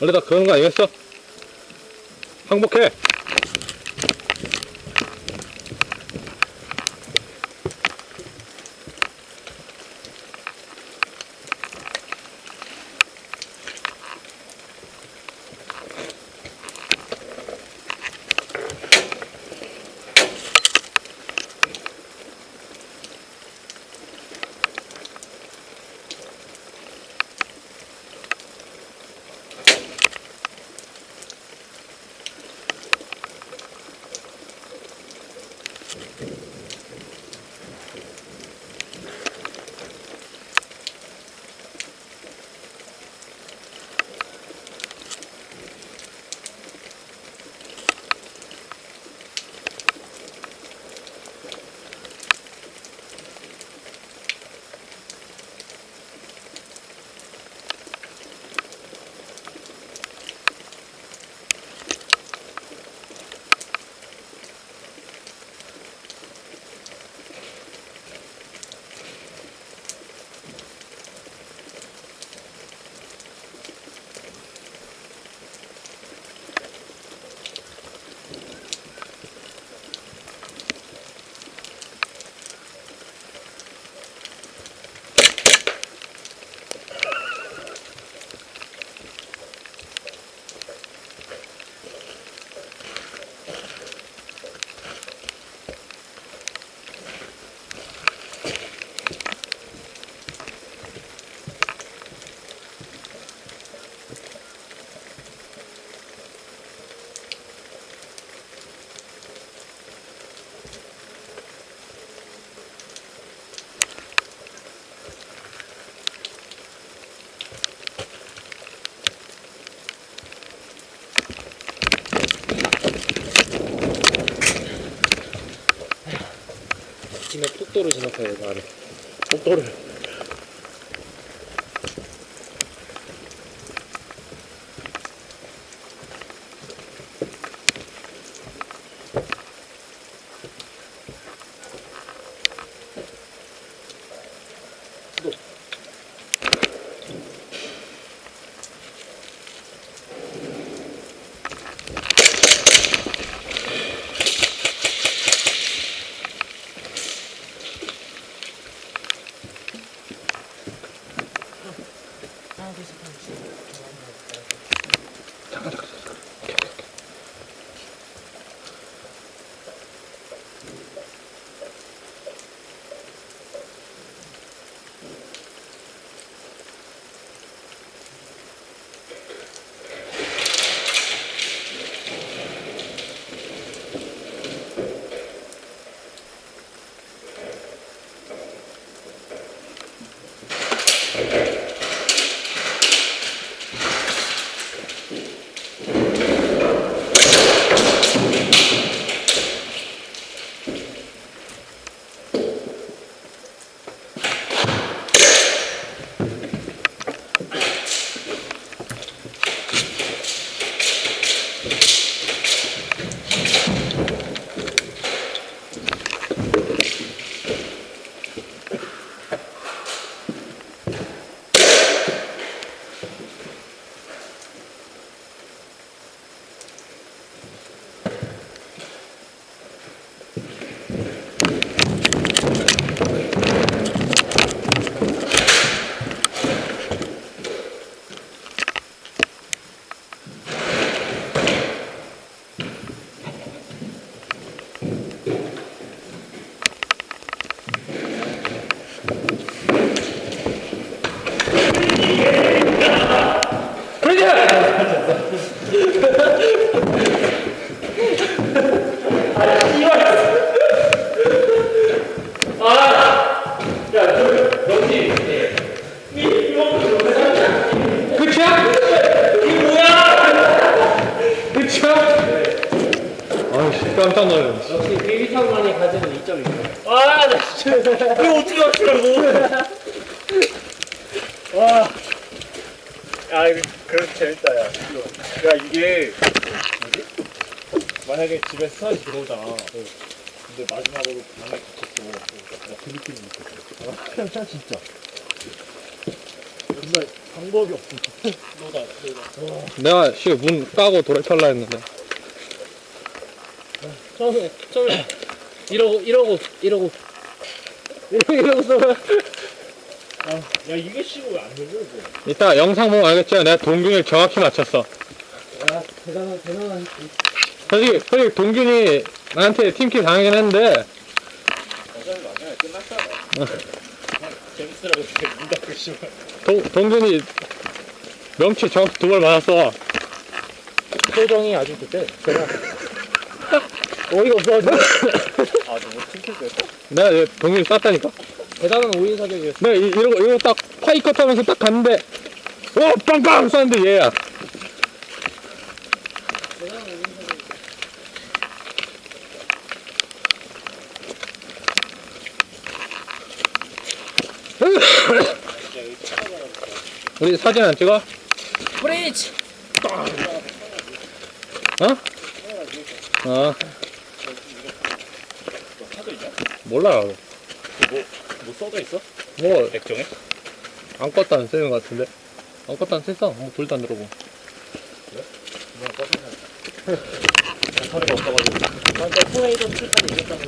원래 다 그런 거 아니겠어? 항복해! 팀의 폭도를 진압해야 돼, 나를. 복도를. 깜짝 놀랐네. 역시 비비탄만이 가지는 이점이 있어. 아, 나 진짜. 이거 어떻게 맞추라고. 와. 야, 이거 그래도 재밌다, 야. 이거. 야, 이게. 뭐지? 만약에 집에 스타일이 들어오잖아. 근데 마지막으로 방에 갇혔어. 나그 느낌이 있었어. 진짜. 맨날 방법이 없어. 너다, 너다. 내가 씨 문 까고 돌아탈라 했는데. 처음에 처음에 이러고 이러고 이러고 이러고 이러고 써. 아, 야, 이게 씨고 왜안 열려, 이거? 이따 영상 보면 알겠지만 내가 동균을 정확히 맞췄어. 아 대단한 대단한. 솔직히, 솔직히 동균이 나한테 팀킬 당하긴 했는데 어차피 마지막에 끝났잖아. 재밌으라고 이렇게 문 닫고 씨발. 동, 동균이 명치 정확히 두발 맞았어. 표정이 아주 그때 제가 어이가 없어가지고 아, 너뭐 팀킬 됐어? 내가 이제 동균이 쐈다니까. 대단한 오인 사격이었어. 내가 이, 이러고 이러고 딱 파이컷 하면서 딱 갔는데 와 빵빵 쐈는데 얘야. 우리 사진 안 찍어? 브리지. 어? 어. 몰라. 뭐, 뭐 써져 있어? 뭐 액정에? 아무것도 안 쓰는 것 같은데. 아무것도 안 썼어. 뭐 불도 안 들어오고. 그냥 꺼지면. 배터리가 없어가지고. 맞아 토네이도 출판 이겼다고.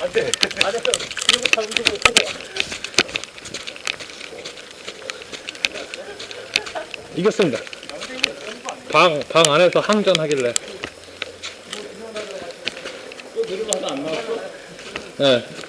안 돼. 안 했어. 이거 다 움직이고 있어. 이겼습니다. 방, 방 안에서 항전하길래. 嗯。